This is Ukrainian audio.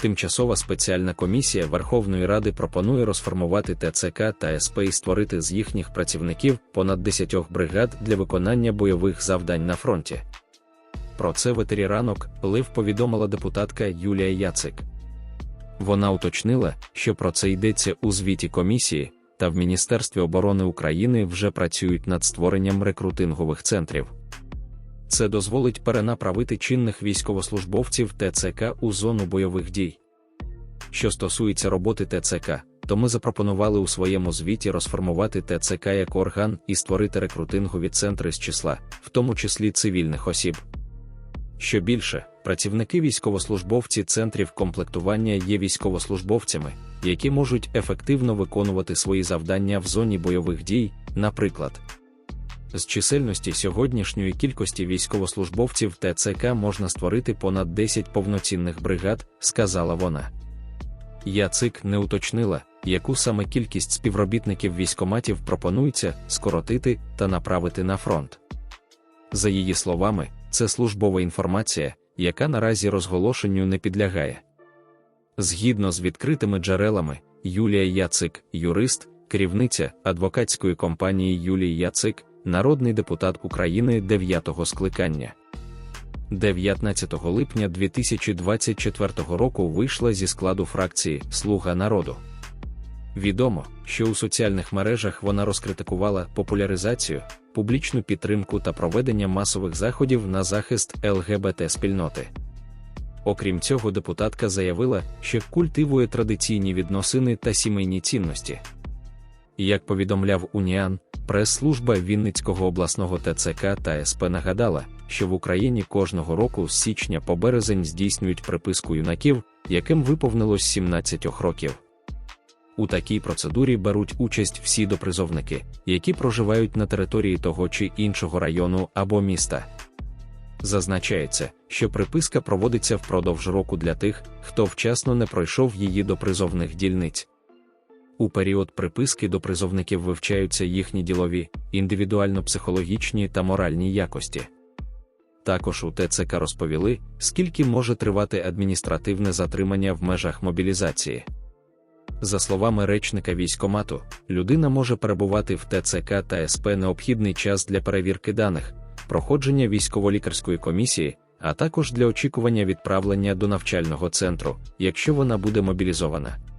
Тимчасова спеціальна комісія Верховної Ради пропонує розформувати ТЦК та СП і створити з їхніх працівників понад 10 бригад для виконання бойових завдань на фронті. Про це в етері ранок Лив повідомила депутатка Юлія Яцик. Вона уточнила, що про це йдеться у звіті комісії, та в Міністерстві оборони України вже працюють над створенням рекрутингових центрів. Це дозволить перенаправити чинних військовослужбовців ТЦК у зону бойових дій. Що стосується роботи ТЦК, то ми запропонували у своєму звіті розформувати ТЦК як орган і створити рекрутингові центри з числа, в тому числі цивільних осіб. Що більше, працівники військовослужбовці центрів комплектування є військовослужбовцями, які можуть ефективно виконувати свої завдання в зоні бойових дій, наприклад. З чисельності сьогоднішньої кількості військовослужбовців ТЦК можна створити понад 10 повноцінних бригад, сказала вона. Яцик не уточнила, яку саме кількість співробітників військоматів пропонується скоротити та направити на фронт. За її словами, це службова інформація, яка наразі розголошенню не підлягає. Згідно з відкритими джерелами, Юлія Яцик, юрист, керівниця адвокатської компанії Юлії Яцик, народний депутат України 9-го скликання. 19 липня 2024 року вийшла зі складу фракції Слуга народу. Відомо, що у соціальних мережах вона розкритикувала популяризацію, публічну підтримку та проведення масових заходів на захист ЛГБТ спільноти. Окрім цього, депутатка заявила, що культивує традиційні відносини та сімейні цінності. Як повідомляв Уніан, прес-служба Вінницького обласного ТЦК та СП нагадала, що в Україні кожного року з січня по березень здійснюють приписку юнаків, яким виповнилось 17 років. У такій процедурі беруть участь всі допризовники, які проживають на території того чи іншого району або міста. Зазначається, що приписка проводиться впродовж року для тих, хто вчасно не пройшов її до призовних дільниць. У період приписки до призовників вивчаються їхні ділові, індивідуально-психологічні та моральні якості. Також у ТЦК розповіли, скільки може тривати адміністративне затримання в межах мобілізації. За словами речника військомату, людина може перебувати в ТЦК та СП необхідний час для перевірки даних, проходження військово-лікарської комісії, а також для очікування відправлення до навчального центру, якщо вона буде мобілізована.